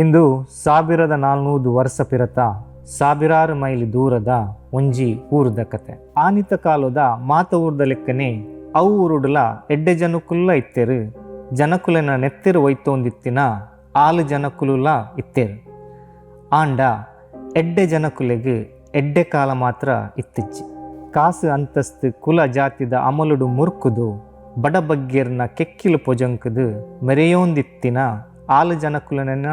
ಇಂದು ಸಾವಿರದ ನಾಲ್ನೂರು ವರ್ಷ ಪಿರತ, ಸಾವಿರಾರು ಮೈಲಿ ದೂರದ ಒಂಜಿ ಊರುದ ಕತೆ. ಆನಿತ ಕಾಲದ ಮಾತ ಊರ್ದ ಲೆಕ್ಕನೆ ಅವು ಊರುಡ್ಲ ಎಡ್ಡೆ ಜನಕುಲ್ಲ ಇತ್ತೇರು, ಜನಕುಲನ ನೆತ್ತಿರು ವೈತೋಂದಿತ್ತಿನ ಆಲು ಜನಕುಲುಲ ಇತ್ತೇರು. ಆಂಡ ಎಡ್ಡೆ ಜನಕುಲೆಗೆ ಎಡ್ಡೆ ಕಾಲ ಮಾತ್ರ ಇತ್ತಿಚ್ಚಿ. ಕಾಸು ಅಂತಸ್ತು ಕುಲ ಜಾತಿದ ಅಮಲುಡು ಮುರ್ಕುದು, ಬಡ ಬಗ್ಗೆರ್ನ ಕೆಕ್ಕಿಲು ಪೊಜಂಕದು, ಮೆರೆಯೋಂದಿತ್ತಿನ ಆಲು ಜನಕುಲನ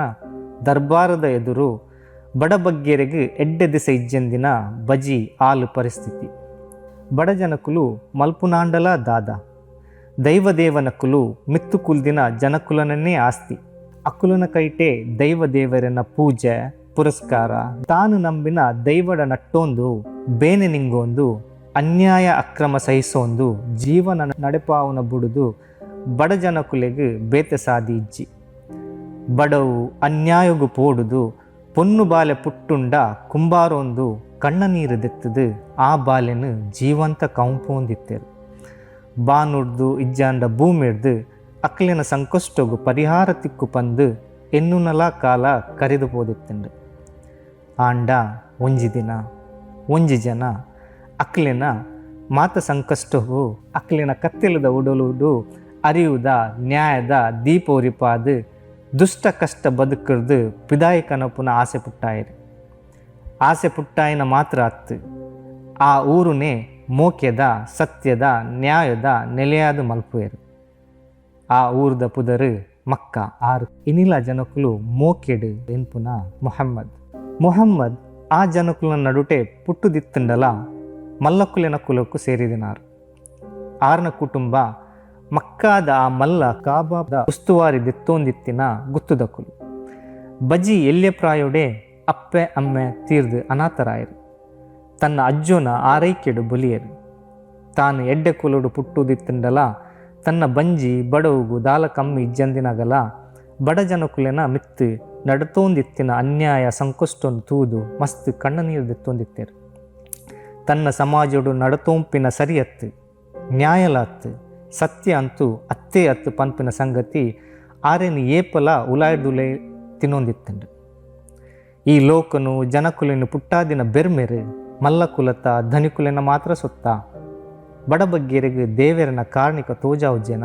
ದರ್ಬಾರದ ಎದುರು ಬಡಬಗ್ಗೆರೆಗೆ ಎಡ್ಡೆ ದಿಸ ಇಜ್ಜಂದಿನ ಬಜಿ ಆಲು ಪರಿಸ್ಥಿತಿ. ಬಡ ಜನಕುಲು ಮಲ್ಪುನಾಂಡಲ ದಾದ. ದೈವದೇವನಕುಲು ಮಿತ್ತುಕುಲ್ದಿನ ಮಿತ್ತು ಕುಲ್ದಿನ ಜನಕುಲನನ್ನೇ ಆಸ್ತಿ. ಅಕುಲನ ಕೈಟೆ ದೈವದೇವರನ್ನ ಪೂಜೆ, ಪುರಸ್ಕಾರ. ತಾನು ನಂಬಿನ ದೈವಡ ನಟ್ಟೊಂದು, ಬೇನೆ ನಿಂಗೊಂದು, ಅನ್ಯಾಯ ಅಕ್ರಮ ಸಹಿಸೊಂದು, ಜೀವನ ನಡೆಪಾವನ ಬುಡುದು ಬಡ ಜನಕುಲೆಗ್ ಬೇತೆ ಸಾದಿ ಇಜ್ಜಿ. ಬಡವು ಅನ್ಯಾಯಗು ಪೋಡುದು, ಪೊನ್ನು ಬಾಲೆ ಪುಟ್ಟುಂಡ ಕುಂಬಾರೊಂದು ಕಣ್ಣ ನೀರು ದೆತ್ತದು, ಆ ಬಾಲೆನು ಜೀವಂತ ಕೌಂಪೊಂದಿತ್ತೆರು ಬಾನುಡ್ದು ಇಜ್ಜಾಂಡ ಭೂಮಿಡ್ದು ಅಕ್ಲಿನ ಸಂಕಷ್ಟಗು ಪರಿಹಾರ ತಿಕ್ಕು ಪಂದು ಎನ್ನುನಲ ಕಾಲ ಕರೆದು ಪೋದಿತ್ತಂಡು ಆಂಡ, ಒಂಜಿ ದಿನ, ಒಂಜಿ ಜನ, ಅಕ್ಲಿನ ಮಾತ ಸಂಕಷ್ಟವು ಅಕ್ಲಿನ ಕತ್ತಿಲದ ಉಡಲುಡು ಅರಿಯುದ, ನ್ಯಾಯದ ದೀಪ ದುಷ್ಟ ಕಷ್ಟ ಬದುಕರ್ದು ಪಿದಾಯಿ ಕನಪುನ ಆಸೆ ಪುಟ್ಟಾಯಿರಿ. ಆಸೆ ಪುಟ್ಟಾಯಿನ ಮಾತ್ರ ಅತ್ತು. ಆ ಊರುನೇ ಮೋಕ್ಯದ, ಸತ್ಯದ, ನ್ಯಾಯದ ನೆಲೆಯಾದ ಮಲ್ಪುವೆರು. ಆ ಊರ್ದ ಪುದರು ಮಕ್ಕ ಆರು. ಇನಿಲ ಜನಕುಲು ಮೋಕೆಡು ಎನ್ಪುನ ಮೊಹಮ್ಮದ್. ಮೊಹಮ್ಮದ್ ಆ ಜನಕುಲ ನಡುಟೆ ಪುಟ್ಟುದಿತ್ತಂಡಲ ಮಲ್ಲಕುಲಿನ ಕುಲಕ್ಕೂ ಸೇರಿದಿನಾರು. ಆರನ ಕುಟುಂಬ ಮಕ್ಕಾದ ಆ ಮಲ್ಲ ಕಾಬಾಬ್ದ ಉಸ್ತುವಾರಿ ದಿತ್ತೊಂದಿತ್ತಿನ ಗುತ್ತುದಕುಲು ಬಜಿ ಎಲ್ಯ ಪ್ರಾಯೋಡೆ ಅಪ್ಪೆ ಅಮ್ಮೆ ತೀರ್ದು ಅನಾಥರಾಯರು. ತನ್ನ ಅಜ್ಜೋನ ಆರೈಕೆಡು ಬುಲಿಯರು. ತಾನು ಎಡ್ಡೆ ಕುಲುಡು ಪುಟ್ಟುದಿತ್ತಂಡಲ, ತನ್ನ ಬಂಜಿ ಬಡವುಗು ದಾಲ ಕಮ್ಮಿ ಇಜ್ಜಂದಿನಗಲ, ಬಡ ಜನಕುಲೆನ ಮಿತ್ತು ನಡತೋಂದಿತ್ತಿನ ಅನ್ಯಾಯ ಸಂಕಷ್ಟೊಂದು ತೂದು ಮಸ್ತ್ ಕಣ್ಣ ನೀರು ದಿತ್ತೊಂದಿತ್ತೇರು ತನ್ನ ಸಮಾಜಡು ನಡತೋಂಪಿನ ಸರಿಯತ್ತು, ನ್ಯಾಯಲಾತ್ತು ಸತ್ಯ ಅಂತೂ ಅತ್ತೆ ಅತ್ತು ಪಂಪಿನ ಸಂಗತಿ ಆರೇನು ಏಪಲ ಉಲಾಯ್ದುಲೆ ತಿನ್ನೊಂದಿತ್ತಂಡು ಈ ಲೋಕನು ಜನಕುಲಿನ ಪುಟ್ಟಾದಿನ ಬೆರ್ಮೆರೆ, ಮಲ್ಲಕುಲತ, ಧನಿಕುಲಿನ ಮಾತ್ರ ಸುತ್ತ. ಬಡಬಗ್ಗೆರೆಗೆ ದೇವೆರನ ಕಾರ್ಣಿಕ ತೋಜಾವುಜ್ಜೆನ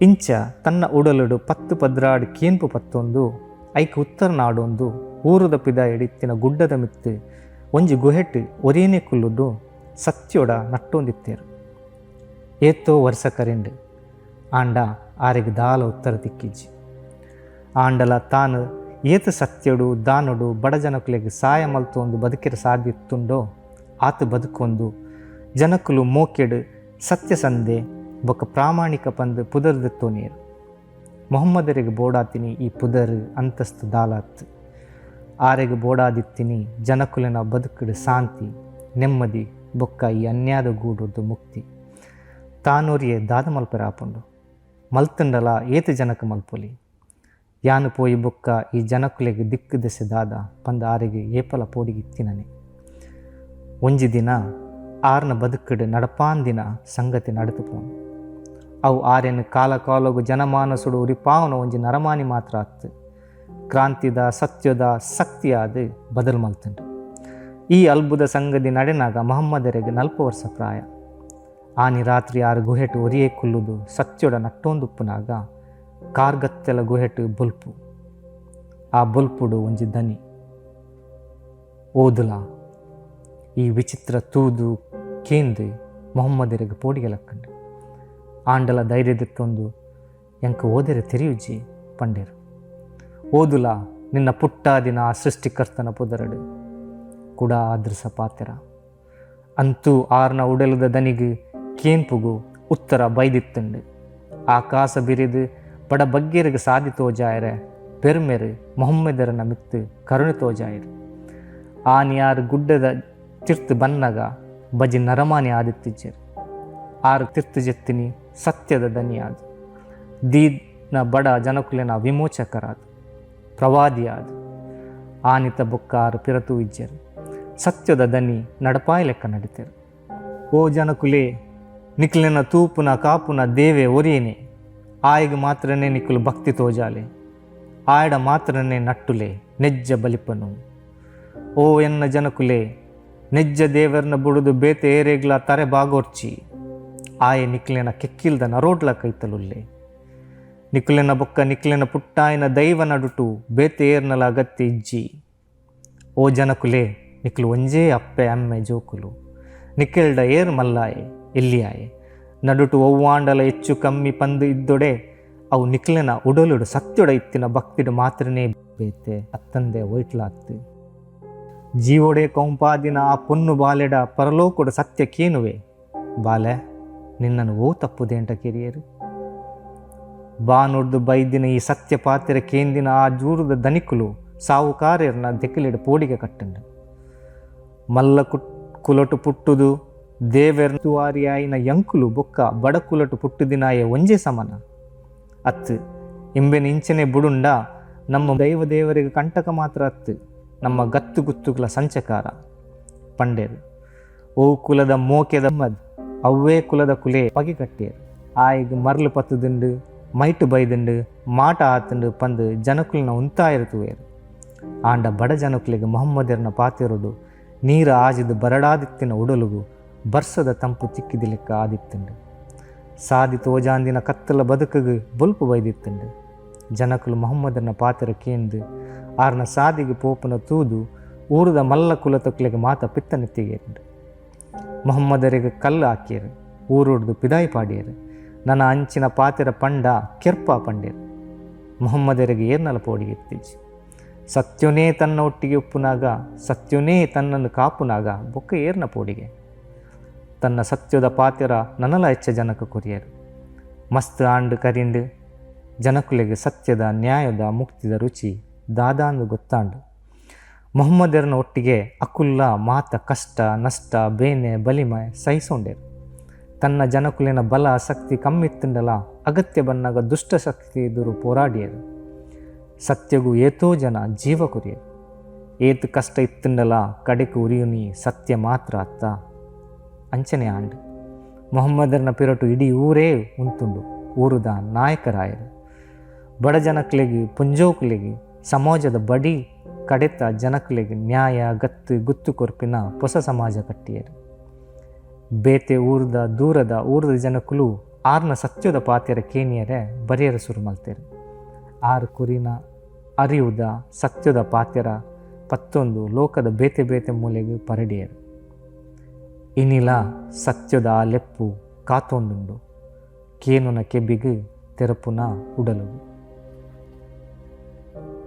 ಇಂಚ ತನ್ನ ಉಡಲುಡು ಪತ್ತು ಪದ್ರಾಡು ಕೇನ್ಪು ಪತ್ತೊಂದು, ಐಕ್ ಉತ್ತರ ನಾಡೊಂದು, ಊರುದ ಪಿದ ಎಡಿತ್ತಿನ ಗುಡ್ಡದ ಮಿತ್ತು, ಒಂಜಿ ಗುಹೆಟ್ ಒರೇನೆ ಕುಲ್ಲುಡು ಸತ್ಯೊಡ ನಟ್ಟೊಂದಿತ್ತೇರು. ವರ್ಷ ಕರೆಂಡು ಆಂಡ ಆರೆಗೆ ದಾಲ ಉತ್ತರ ದಿಕ್ಕಿಜ್ಜಿ. ಆಂಡಲ ತಾನು ಏತ ಸತ್ಯಡು ದಾನುಡು ಬಡ ಜನಕುಲೆಗೆ ಸಹಾಯ ಮಲ್ತೊಂದು ಬದುಕಿರ ಸಾಧ್ಯತ್ತುಂಡೋ ಆತ ಬದುಕೊಂದು ಜನಕುಲು ಮೋಕೆಡು ಸತ್ಯಸಂದೆ ಬೊಕ್ಕ ಪ್ರಾಮಾಣಿಕ ಪಂದು ಪುದರ್ದಿತ್ತೋ ನೀರು. ಮೊಹಮ್ಮದರಿಗೆ ಬೋಡಾತಿನಿ ಈ ಪುದರ್ ಅಂತಸ್ತು ದಾಲಾತ್. ಆರೆಗೆ ಬೋಡಾದಿತ್ತಿನಿ ಜನಕುಲಿನ ಬದುಕುಡು ಶಾಂತಿ ನೆಮ್ಮದಿ ಬೊಕ್ಕ ಈ ಅನ್ಯಾದ ಗೂಡುದು ಮುಕ್ತಿ. ತಾನೂರಿಯೇ ದಾದ ಮಲ್ಪರ ಆಪುಂಡು ಮಲ್ತಂಡಲ ಏತ ಜನಕ ಮಲ್ಪೊಲಿ. ಯಾನು ಪೋಯಿ ಬುಕ್ಕ ಈ ಜನಕುಲೆಗೆ ದಿಕ್ಕು ದೆಸೆ ದಾದ ಪಂದ ಆರಿಗೆ ಏಪಲ ಪೋಡಿಗಿತ್ತಿನನೆ ಒಂಜಿ ದಿನ ಆರ್ನ ಬದುಕುಡು ನಡಪಾಂದಿನ ಸಂಗತಿ ನಡೆದು ಪೋನು. ಅವು ಆರ್ಯನ ಕಾಲ ಕಾಲಗು ಜನಮಾನಸುಡು ಉರಿಪಾವನ ಒಂಜಿ ನರಮಾನಿ ಮಾತ್ರ ಆತು ಕ್ರಾಂತಿದ, ಸತ್ಯದ ಶಕ್ತಿಯಾದ ಬದಲು ಮಲ್ತಂಡು. ಈ ಅಲ್ಬುದ ಸಂಗತಿ ನಡೆನಾಗ ಮಹಮ್ಮದರಿಗೆ ನಲ್ಪ ವರ್ಷ ಪ್ರಾಯ. ಆನಿ ರಾತ್ರಿ ಆರು ಗುಹೆಟು ಒರಿಯೇ ಕುಲ್ಲುದು ಸತ್ಯೊಡ ನಟ್ಟೊಂದುಪ್ಪುನಾಗ, ಕಾರ್ಗತ್ತೆಲ ಗುಹೆಟು ಬುಲ್ಪು. ಆ ಬುಲ್ಪುಡು ಒಂಜಿ ದನಿ. ಓದುಲ, ಈ ವಿಚಿತ್ರ ತೂದು ಕೇಂದ್ರ ಮೊಹಮ್ಮದಿರಗ ಪೋಡಿಗೆ ಲಕ್ಕಂಡು ಆಂಡಲ ಧೈರ್ಯದಿತ್ತೊಂದು ಎಂಕ ಓದರೆ ತೆರೆಯುಜಿ ಪಂಡೇರು. ಓದುಲ, ನಿನ್ನ ಪುಟ್ಟ ದಿನ ಸೃಷ್ಟಿಕರ್ತನ ಪುದರಡು. ಕೂಡ ಆದ್ರಸ ಪಾತೆರ. ಅಂತೂ ಆರ್ನ ಉಡಲದ ದನಿಗು ಕೇಂಪುಗು ಉತ್ತರ ಬೈದಿತ್ತುಂಡು. ಆಕಾಶ ಬಿರಿದು ಬಡ ಬಗ್ಗೆರಿಗೆ ಸಾದಿ ತೋಜಾಯರೆ, ಪೆರ್ಮೆರು ಮೊಹಮ್ಮದರನ ಮಿತ್ತು ಕರುಣೆ ತೋಜಾಯರು. ಆನಿಯಾರು ಗುಡ್ಡದ ತಿರ್ತು ಬನ್ನಗ ಬಜಿ ನರಮಾನಿ ಆದಿತ್ತಿಜ್ಜರು. ಆರು ತಿರ್ತು ಜೆತ್ತಿನಿ ಸತ್ಯದ ದನಿಯಾದು. ದೀನ ಬಡ ಜನಕುಲಿನ ವಿಮೋಚಕರಾದ. ಪ್ರವಾದಿಯಾದ. ಆನಿತ ಬುಕ್ಕ ಆರು ಪಿರತು ಇಜ್ಜರು ಸತ್ಯದ ದನಿ ನಡಪಾಯಿ ಲೆಕ್ಕ ನಡೀತರು. ಓ ಜನಕುಲೆ ನಿಕ್ಲಿನ ತೂಪುನ ಕಾಪುನ ದೇವೆ ಒರಿಯೇನೆ. ಆಯಿಗೆ ಮಾತ್ರನೇ ನಿಕ್ಕಲು ಭಕ್ತಿ ತೋಜಾಲೆ. ಆಯಡ ಮಾತ್ರನೇ ನಟ್ಟುಲೆ, ನೆಜ್ಜ ಬಲಿಪನು. ಓ ಎನ್ನ ಜನಕುಲೆ, ನೆಜ್ಜ ದೇವರನ್ನ ಬುಡುದು ಬೇತೆ ಏರೆಗ್ಲ ತರೆ ಬಾಗೋರ್ಚಿ. ಆಯ ನಿಕ್ಲೆನ ಕೆಕ್ಕಿಲ್ದ ನರೋಡ್ಲ ಕೈತಲುಲ್ಲೆ. ನಿಕ್ಲೆನ ಬೊಕ್ಕ ನಿಕ್ಲೆನ ಪುಟ್ಟಾಯನ ದೈವ ನಡುಟು ಬೇತೆ ಏರ್ನಲ ಅಗತ್ಯ ಇಜ್ಜಿ. ಓ ಜನಕುಲೆ ನಿಕ್ಲು ಒಂಜೇ ಅಪ್ಪೆ ಅಮ್ಮೆ ಜೋಕುಲು. ನಿಕ್ಕೆಲ್ಡ ಏರ್ ಮಲ್ಲಾಯೆ. ಎಲ್ಲಿಯಾಯೆ? ನಡುಟು ಒವ್ವಾಂಡಲ ಹೆಚ್ಚು ಕಮ್ಮಿ ಪಂದು ಇದ್ದೊಡೆ, ಅವು ನಿಕ್ಲೆನ ಉಡಲುಡು ಸತ್ಯೊಡ ಇತ್ತಿನ ಭಕ್ತಿಡು ಮಾತ್ರನೇ ಬೇತೆ, ಅತ್ತಂದೆ ಒಯ್ಟ್ಲಾತ್ತು. ಜೀವೊಡೆ ಕೌಂಪಾದಿನ ಆ ಪೊನ್ನು ಬಾಲೆಡ ಪರಲೋಕುಡ ಸತ್ಯಕ್ಕೇನುವೆ ಬಾಲೆ, ನಿನ್ನನ್ನು ಓ ತಪ್ಪುದೇಂಟ ಕಿರಿಯರು. ಬಾನುಡ್ದು ಬೈದಿನ ಈ ಸತ್ಯ ಪಾತ್ರ ಕೇಂದಿನ ಆ ಜೂರದ ದನಿಕುಲು ಸಾವುಕಾರ್ಯರನ್ನ ದೆಕ್ಕಲಿಡ ಪೋಡಿಗೆ ಕಟ್ಟಂಡ. ಮಲ್ಲ ಕುಟ್ ಕುಲಟು ಪುಟ್ಟುದು ಯಂಕುಲು ಬೊಕ್ಕ ಬಡ ಕುಲಟು ಪುಟ್ಟುದಿನಾಯ ಒಂಜೆ ಸಮನ. ಅತ್ತು, ಇಂಬೆನ ಇಂಚನೆ ಬುಡುಂಡ ನಮ್ಮ ದೈವ ದೇವರಿಗೆ ಕಂಟಕ ಮಾತ್ರ ಅತ್ತು, ನಮ್ಮ ಗತ್ತು ಗುತ್ತುಗಳ ಸಂಚಕಾರ. ಪಂಡೇರು, ಓ ಕುಲದ ಮೋಕೆದ ಮದ್, ಅವ್ವೇ ಕುಲದ ಕುಲೆ ಪಗಿ ಕಟ್ಟೇರು ಆಯ್ಗ ಮರ್ಲು ಪತ್ತುದುಂಡು, ಮೈಟು ಬೈದುಂಡು, ಮಾಟ ಆತುಂಡು ಪಂದು ಜನಕುಲನ ಉಂತಾಯಿರುತ್ತುವೇರು ಆಂಡ ಬಡ ಜನಕುಲಿಗೆ ಮೊಹಮ್ಮದರ್ನ ಪಾತಿರುಡು ನೀರು ಆಜಿದು ಬರಡಾದಿತ್ತಿನ ಉಡಲುಗು ಬರ್ಸದ ತಂಪು ತಿಕ್ಕಿದಿಲಿಕ್ಕ ಆದಿತ್ತುಂಡು. ಸಾದಿ ತೋಜಾಂದಿನ ಕತ್ತಲ ಬದುಕಗೆ ಬೊಲ್ಪು ಬೈದಿತ್ತುಂಡು. ಜನಕುಲು ಮೊಹಮ್ಮದನ ಪಾತ್ರ ಕೇಂದು ಆರ್ನ ಸಾದಿಗೆ ಪೋಪನ ತೂದು ಊರದ ಮಲ್ಲ ಕುಲ ತೊಕ್ಲಿಗೆ ಮಾತ ಪಿತ್ತನೆತ್ತಿಗೇರು ಮೊಹಮ್ಮದರಿಗೆ ಕಲ್ಲು ಹಾಕಿಯರು, ಊರುಡ್ದು ಪಿದಾಯಿ ಪಾಡಿಯರು, ನನ್ನ ಅಂಚಿನ ಪಾತಿರ ಪಂಡ ಕೆರ್ಪ ಪಂಡ್ಯರು. ಮೊಹಮ್ಮದರಿಗೆ ಏರ್ನಲ ಪೋಡಿ ಎತ್ತಿಜಿ ಸತ್ಯನೇ ತನ್ನ ಒಟ್ಟಿಗೆ ಉಪ್ಪುನಾಗ, ಸತ್ಯನೇ ತನ್ನನ್ನು ಕಾಪುನಾಗ, ಬೊಕ್ಕ ಏರ್ನ ಪೋಡಿಗೆ. ತನ್ನ ಸತ್ಯದ ಪಾತ್ರ ನನಲ ಹೆಚ್ಚ ಜನಕ ಕೊರಿಯರು ಮಸ್ತ್ ಆಂಡು ಕರಿಂಡು, ಜನಕುಲೆಗೆ ಸತ್ಯದ, ನ್ಯಾಯದ, ಮುಕ್ತಿದ ರುಚಿ ದಾದಾಂದು ಗೊತ್ತಾಂಡು. ಮೊಹಮ್ಮದರನ ಒಟ್ಟಿಗೆ ಅಕುಲ್ಲ, ಮಾತ, ಕಷ್ಟ, ನಷ್ಟ, ಬೇನೆ, ಬಲಿಮೆ ಸಹಿಸೊಂಡೆರು. ತನ್ನ ಜನಕುಲಿನ ಬಲ, ಶಕ್ತಿ ಕಮ್ಮಿತ್ತಂಡಲ, ಅಗತ್ಯ ಬಂದಾಗ ದುಷ್ಟ ಶಕ್ತಿ ಎದುರು ಪೋರಾಡಿಯರು. ಸತ್ಯಗೂ ಏತೋ ಜನ ಜೀವ ಕುರಿಯರು ಏತು ಕಷ್ಟ ಇತ್ತಂಡಲ, ಕಡೆಕು ಉರಿಯುನಿ ಸತ್ಯ ಮಾತ್ರ ಅತ್ತ. ಅಂಚನೆ ಆಂಡು. ಮೊಹಮ್ಮದರನ ಪಿರಟು ಇಡೀ ಊರೇ ಉಂತುಂಡು, ಊರುದ ನಾಯಕರಾಯರು. ಬಡ ಜನಕ್ಲೆಗೆ, ಪುಂಜೋಕ್ಲೆಗೆ, ಸಮಾಜದ ಬಡಿ ಕಡೆತ ಜನಕ್ಲೆಗೆ ನ್ಯಾಯ, ಗತ್ತು, ಗುತ್ತು ಕೊರ್ಪಿನ ಹೊಸ ಸಮಾಜ ಕಟ್ಟಿಯರು. ಬೇತೆ ಊರದ, ದೂರದ ಊರದ ಜನಕ್ಕೂ ಆರ್ನ ಸತ್ಯದ ಪಾತ್ಯರ ಕೇನಿಯರೇ ಬರೆಯರ ಸುರು ಮಲ್ತೇರು. ಆರು ಕುರಿನ ಅರಿಯುವುದ ಸತ್ಯದ ಪಾತ್ಯರ ಪತ್ತೊಂದು ಲೋಕದ ಬೇತೆ ಬೇತೆ ಮೂಲೆಗೆ ಪರಡಿಯರು. ಇನಿಲ ಸತ್ಯದ ಲೆಪ್ಪು ಕಾತೊಂದುಂಡು. ಕೇನುನ ಕೆಬ್ಬಿಗೆ ತೆರಪುನ ಉಡಲುಗು